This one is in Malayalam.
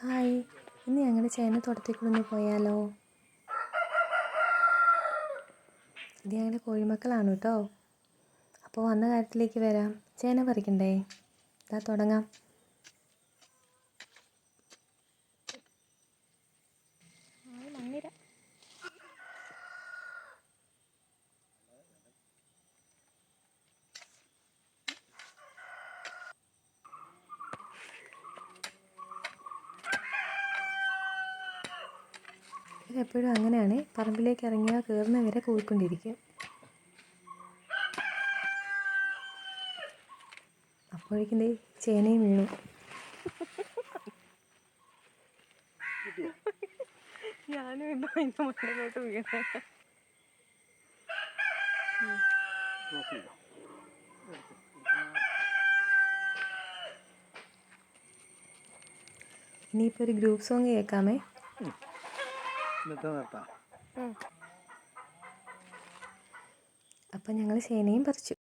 ഹായ്. ഇന്ന് ഞങ്ങളുടെ ചേന തോട്ടത്തിൽ പോയാലോ? ഇത് ഞങ്ങളുടെ കോഴിമക്കളാണ് കേട്ടോ. അപ്പോൾ വന്ന കാര്യത്തിലേക്ക് വരാം. ചേന പറിക്കണ്ടേ? ഇതാ തുടങ്ങാം. ഇവരെപ്പോഴും അങ്ങനെയാണ്. പറമ്പിലേക്ക് ഇറങ്ങിയാൽ കയറുന്ന വരെ കൂവിക്കൊണ്ടിരിക്കും അപ്പോഴേക്കും ദേ ചേനയും വീണു. ഞാനും ഇന്ന് അതിന്റെ മുന്നിലോട്ട് വീണേ. ഇനിയിപ്പോൾ ഒരു ഗ്രൂപ്പ് സോങ് കേൾക്കാമേ. ഇന്നത്തെ നിർത്താം അപ്പം ഞങ്ങൾ ചേനയും പറിച്ചു.